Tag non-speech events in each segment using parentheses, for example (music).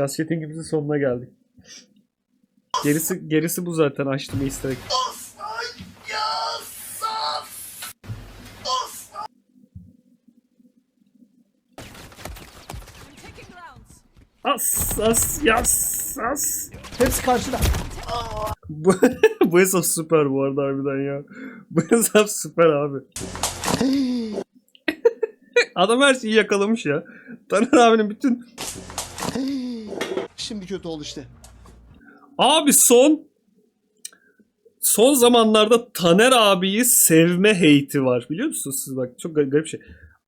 Yaz Chatting'imizin sonuna geldik. Gerisi gerisi bu zaten açtım easter egg. As as yas as. Hepsi karşıda. Bu, (laughs) bu hesap süper bu arada harbiden ya. Bu hesap süper abi. (laughs) Adam her şeyi yakalamış ya. Taner abinin bütün... Şimdi kötü oldu işte. Abi son... Son zamanlarda Taner abiyi sevme hate'i var. Biliyor musunuz siz bak çok garip, garip şey.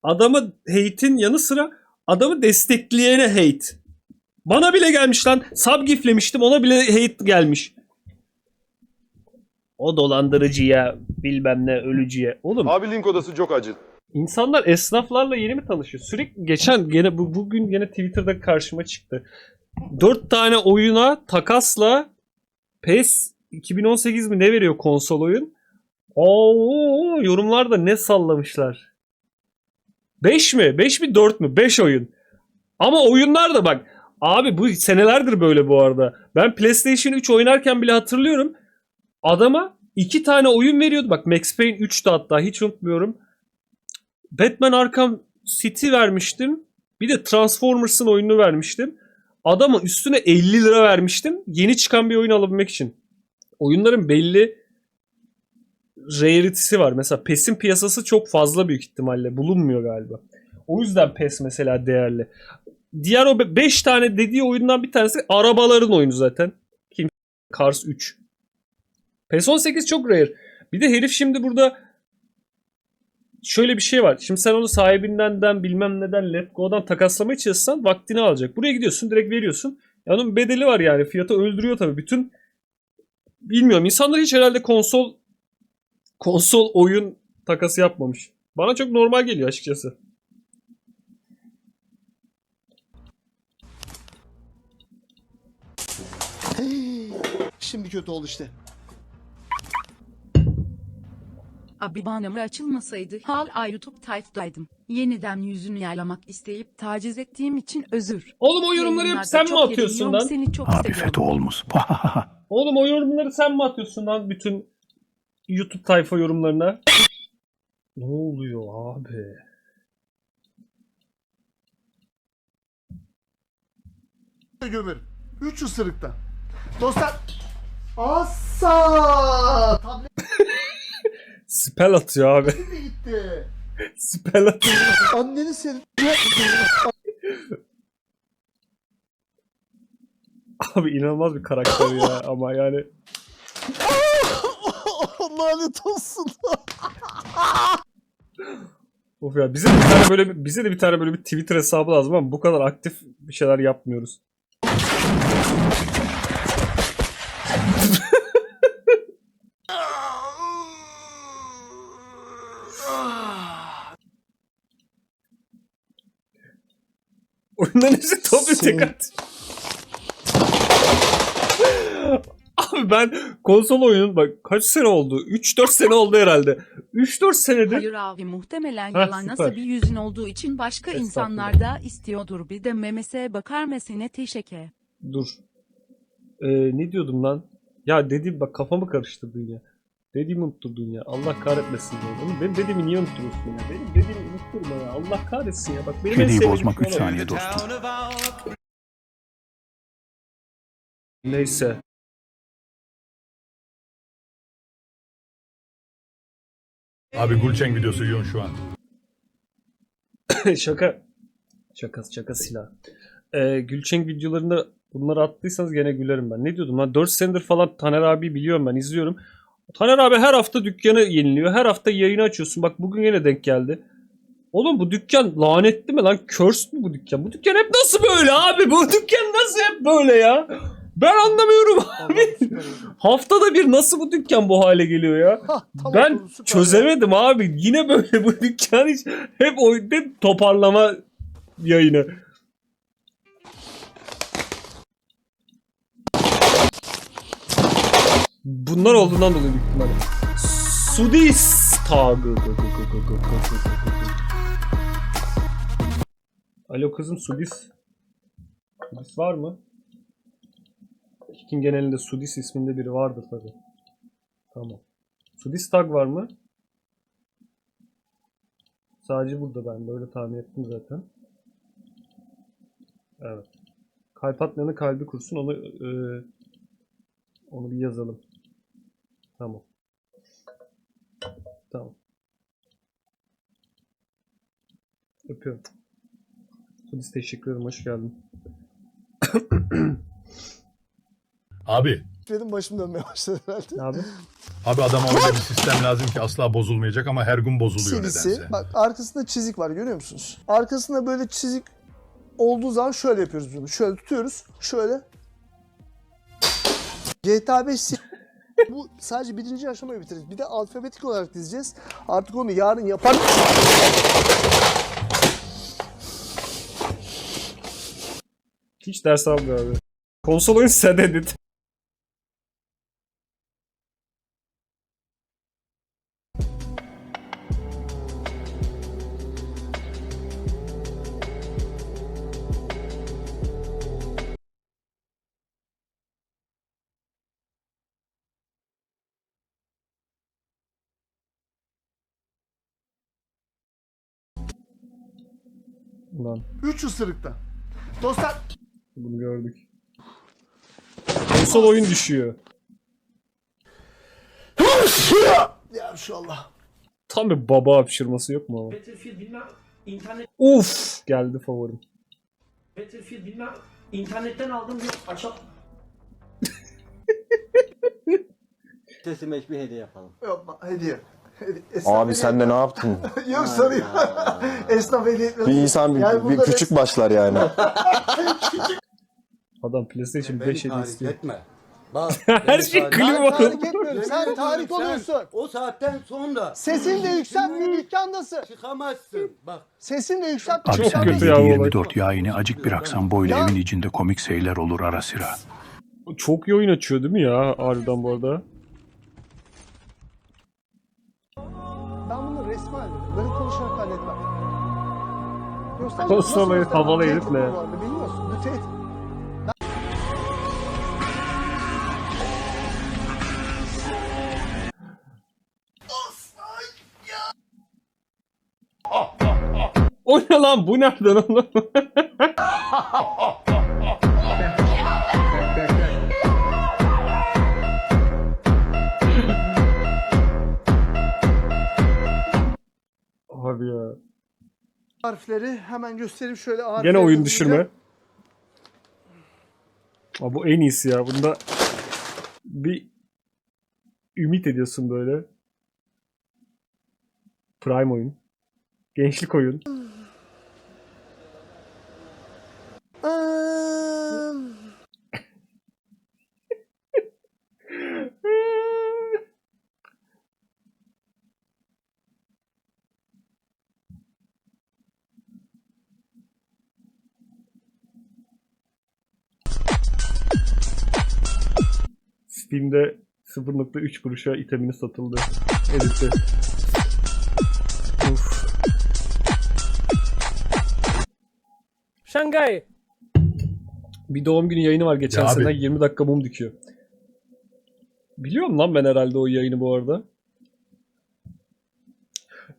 Adamı hate'in yanı sıra adamı destekleyene hate. Bana bile gelmiş lan. Sub giflemiştim ona bile hate gelmiş. O dolandırıcıya bilmem ne ölücüye. Oğlum Abi link odası çok acil. İnsanlar esnaflarla yeni mi tanışıyor? Sürekli geçen gene bu bugün gene Twitter'da karşıma çıktı. Dört tane oyuna takasla PES 2018 mi ne veriyor konsol oyun? Oo yorumlarda ne sallamışlar. 5 mi? 5 mi 4 mü? 5 oyun. Ama oyunlar da bak abi bu senelerdir böyle bu arada. Ben PlayStation 3 oynarken bile hatırlıyorum. Adama iki tane oyun veriyordu. Bak Max Payne 3'tü hatta hiç unutmuyorum. Batman Arkham City vermiştim. Bir de Transformers'ın oyununu vermiştim. Adama üstüne 50 lira vermiştim. Yeni çıkan bir oyun alabilmek için. Oyunların belli rarity'si var. Mesela PES'in piyasası çok fazla büyük ihtimalle. Bulunmuyor galiba. O yüzden PES mesela değerli. Diğer o 5 tane dediği oyundan bir tanesi arabaların oyunu zaten. Kim? Cars 3. PES 18 çok rare. Bir de herif şimdi burada şöyle bir şey var. Şimdi sen onu sahibinden bilmem neden Let Go'dan takaslamaya çalışsan vaktini alacak. Buraya gidiyorsun direkt veriyorsun. Ya onun bedeli var yani. Fiyatı öldürüyor tabii. Bütün bilmiyorum. İnsanlar hiç herhalde konsol konsol oyun takası yapmamış. Bana çok normal geliyor açıkçası. Şimdi kötü oldu işte. Abi banner açılmasaydı hala YouTube tayfdaydım. Yeniden yüzünü yalamak isteyip taciz ettiğim için özür. Oğlum o yorumları hep sen mi atıyorsun lan? Seni çok Abi seviyorum. FETÖ olmuş. (laughs) Oğlum o yorumları sen mi atıyorsun lan bütün YouTube tayfa yorumlarına? (laughs) ne oluyor abi? Gömür. 3 ısırıkta. Dostlar. Asa! Tablet Spell atıyor abi. gitti? Spell atıyor. Anneni senin. Abi inanılmaz bir karakter ya ama yani. (laughs) Lanet olsun. Of ya bize de bir tane böyle bize de bir tane böyle bir Twitter hesabı lazım ama bu kadar aktif bir şeyler yapmıyoruz. Oyundan hepsi toplu tek at. Abi ben konsol oyunun bak kaç sene oldu? 3-4 sene oldu herhalde. 3-4 senedir Hayır abi muhtemelen Ha, yalan nasıl bir yüzün olduğu için başka insanlar da istiyordur. Bir de memese bakar mısın teşekkür. Dur. Ee, ne diyordum lan? Ya dedim bak kafamı karıştırdın ya. Dediğimi unutturdun ya. Allah kahretmesin ya. Oğlum benim dediğimi niye unutturuyorsun ya? Benim dediğimi unutturma ya. Allah kahretsin ya. Bak benim en Kediyi sevdiğim bozmak şey 3 olan- saniye dostum. Neyse. Abi Gulçeng videosu yiyorsun şu an. (coughs) şaka. Şaka şaka silah. Ee, Gülçeng videolarında bunları attıysanız gene gülerim ben. Ne diyordum lan? 4 senedir falan Taner abi biliyorum ben izliyorum. Taner abi her hafta dükkanı yeniliyor. Her hafta yayını açıyorsun. Bak bugün yine denk geldi. Oğlum bu dükkan lanetli mi lan? Cursed mü bu dükkan? Bu dükkan hep nasıl böyle abi? Bu (laughs) dükkan nasıl hep böyle ya? Ben anlamıyorum abi. (laughs) Haftada bir nasıl bu dükkan bu hale geliyor ya? Tamam, ben oğlum, çözemedim abi. Yine böyle bu (laughs) dükkan hiç hep o hep toparlama yayını. Bunlar olduğundan dolayı büyük ihtimalle. Sudis tagı. Alo kızım Sudis. Sudis var mı? Kick'in genelinde Sudis isminde biri vardır tabi. Tamam. Sudis tag var mı? Sadece burada ben böyle tahmin ettim zaten. Evet. Kalp atmayanın kalbi kursun onu e, onu bir yazalım. Tamam. Tamam. Öpüyorum. Sudis teşekkür ederim. Hoş geldin. (clears throat) Abi. Benim başım dönmeye başladı herhalde. Abi? Abi adama öyle bir sistem lazım ki asla bozulmayacak ama her gün bozuluyor Silisi. nedense. Bak arkasında çizik var görüyor musunuz? Arkasında böyle çizik olduğu zaman şöyle yapıyoruz bunu. Şöyle tutuyoruz. Şöyle. GTA 5 sil- Bu sadece birinci aşamayı bitiririz. Bir de alfabetik olarak dizeceğiz. Artık onu yarın yapar. Hiç ders almıyor abi. Konsol oyun sen edit. Ulan 3 ısırıkta. Dostlar bunu gördük. Konsol oyun düşüyor. ya şu Allah. Tam bir baba hapşırması yok mu ama? Battlefield bilmem internet Uf geldi favorim. Battlefield bilmem internetten aldım yok açalım. Sesime hiçbir hediye yapalım. Yok hediye. Esnaf Abi sen de ne yaptın? (laughs) Yok sorayım. Esnaf etmez. Bir insan bir, Yani bir burada küçük başlar yani. (laughs) Adam PlayStation 5 hediye istiyor. etme. Bak. (laughs) Her şey Ben klima. tahrik etmiyorum. Sen tahrik oluyorsun. O saatten sonra Sesin de yükseltmiyor dükkandasın. çıkamazsın. Bak. Sesin de yükseltmiyor Çok dükkandasın. kötü ya bu olay. 24 yayını acık bıraksan böyle Ya. evin içinde komik şeyler olur ara sıra. Çok iyi oyun açıyor değil mi ya harbiden bu arada? Oyun göstereyim? havalı herif Tehdit ne? bu arada, Bilmiyorsun. Bu tehdit. O ne lan bu nereden oğlum? (laughs) Harfleri hemen göstereyim şöyle. Gene oyun hızlıca. düşürme. Aa, bu en iyisi ya. Bunda bir ümit ediyorsun böyle. Prime oyun. Gençlik oyun. Steam'de 0.3 kuruşa itemini satıldı. Edit'te. Uf. Şangay. Bir doğum günü yayını var geçen Ya abi. sene 20 dakika mum dikiyor. Biliyorum lan ben herhalde o yayını bu arada.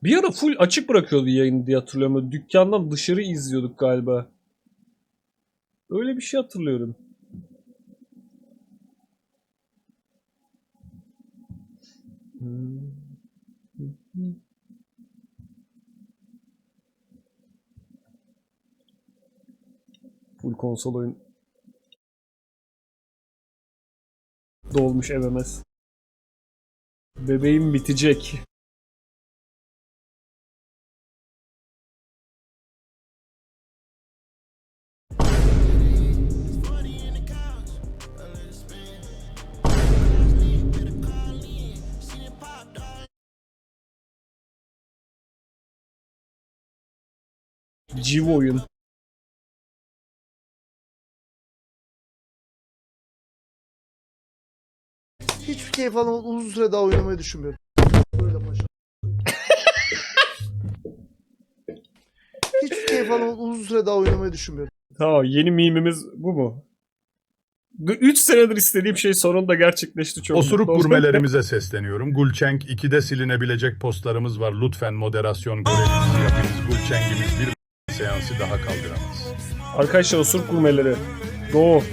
Bir ara full açık bırakıyordu yayını diye hatırlıyorum. Böyle Dükkandan dışarı izliyorduk galiba. Öyle bir şey hatırlıyorum. Full konsol oyun. Dolmuş MMS. Bebeğim bitecek. Civ oyun. Hiçbir keyif alamadım. Uzun süre daha oynamayı düşünmüyorum. Böyle maşallah. Hiçbir keyif alamadım. Uzun süre daha oynamayı düşünmüyorum. Tamam yeni mimimiz bu mu? 3 senedir istediğim şey sonunda gerçekleşti çok. Osuruk mutlu oldum. gurmelerimize sesleniyorum. Gulçenk 2'de silinebilecek postlarımız var. Lütfen moderasyon görevlisi yapınız. Gulçenk'imiz bir seansı daha kaldıramaz. Arkadaşlar osuruk gurmeleri. Doğu.